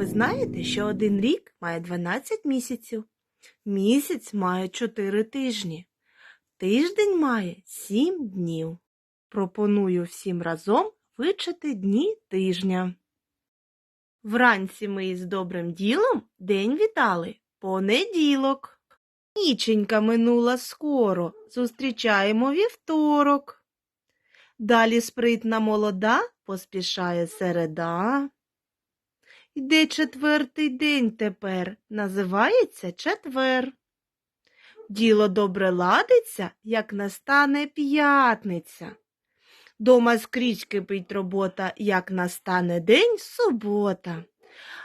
ви знаєте, що один рік має 12 місяців, місяць має 4 тижні, тиждень має 7 днів. Пропоную всім разом вичити дні тижня. Вранці ми із добрим ділом день вітали понеділок. Ніченька минула скоро, зустрічаємо вівторок. Далі спритна молода поспішає середа. Йде четвертий день тепер, називається четвер. Діло добре ладиться, як настане п'ятниця. Дома скрізь кипить робота, як настане день субота.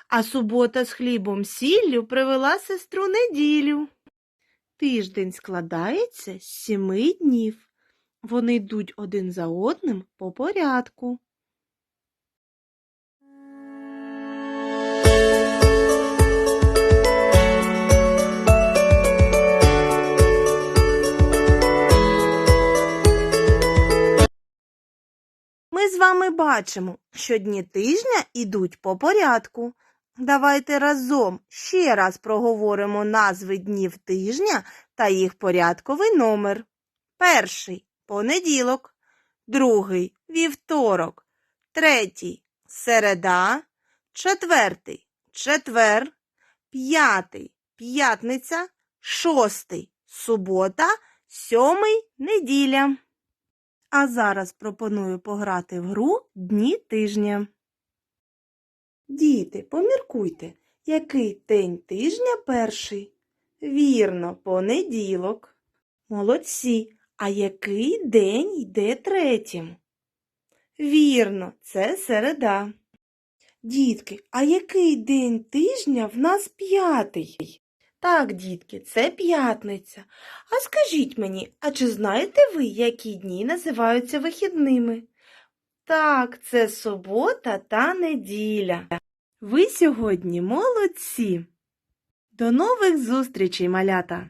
А субота з хлібом сіллю привела сестру неділю. Тиждень складається з сіми днів. Вони йдуть один за одним по порядку. З вами бачимо, що дні тижня ідуть по порядку. Давайте разом ще раз проговоримо назви днів тижня та їх порядковий номер. Перший понеділок, другий вівторок, третій середа, четвертий четвер, п'ятий п'ятниця, шостий субота, сьомий неділя. А зараз пропоную пограти в гру Дні тижня. Діти, поміркуйте, який день тижня перший? Вірно, понеділок. Молодці. А який день йде третім? Вірно, це середа. Дітки, а який день тижня в нас п'ятий? Так, дітки, це п'ятниця. А скажіть мені, а чи знаєте ви, які дні називаються вихідними? Так, це субота та неділя. Ви сьогодні молодці. До нових зустрічей, малята!